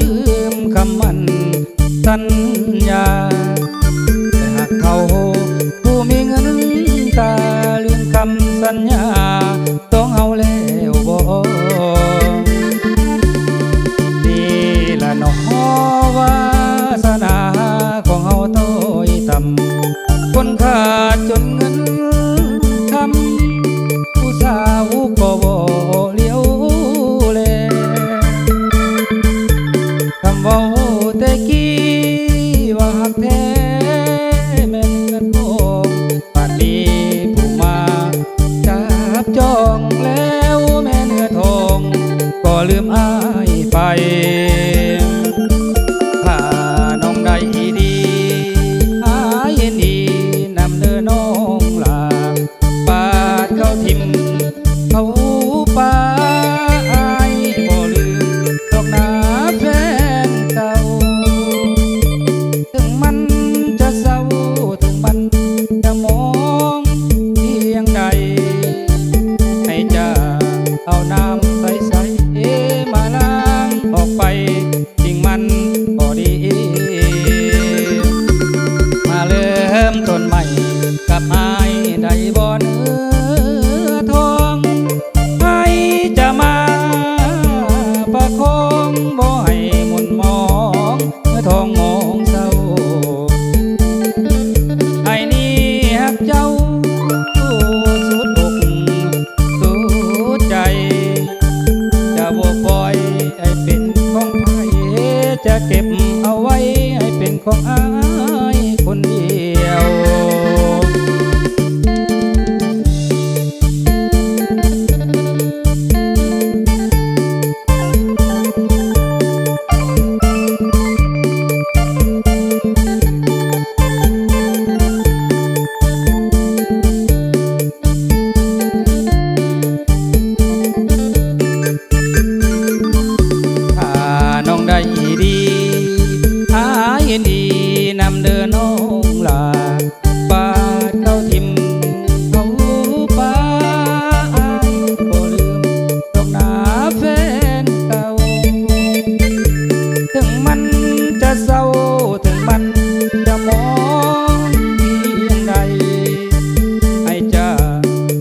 ลืมคำมันสัญญาแต่หากเขาผู้มีเงินตาลืมคำสัญญา ต้องเอาแล้วบ่ดีละนอว่า ลืมอายไป ถ้าน้องได้ดีอายดีนำเธอนน้องลาปาดเขาทิมเขาปาอายบ่ลืมดอกนาแฟนเก่า ถึงมันจะเศร้าถึงมันจะมองเพียงใดให้จะเอาหน้า จะเก็บเอาไว้ให้เป็นของอา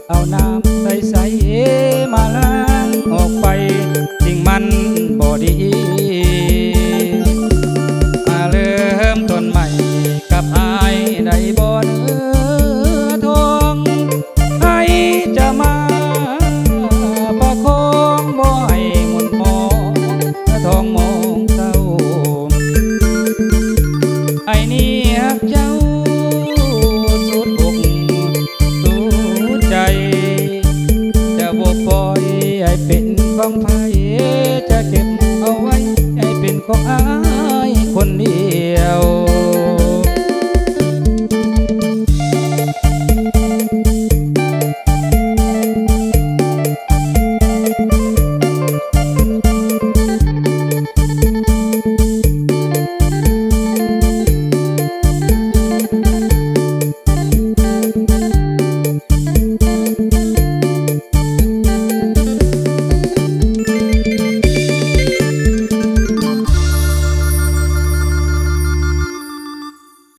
เอาน้ำใสๆมาล้างออกไปสิ่งมันบอดี มาเริ่มต้นใหม่ con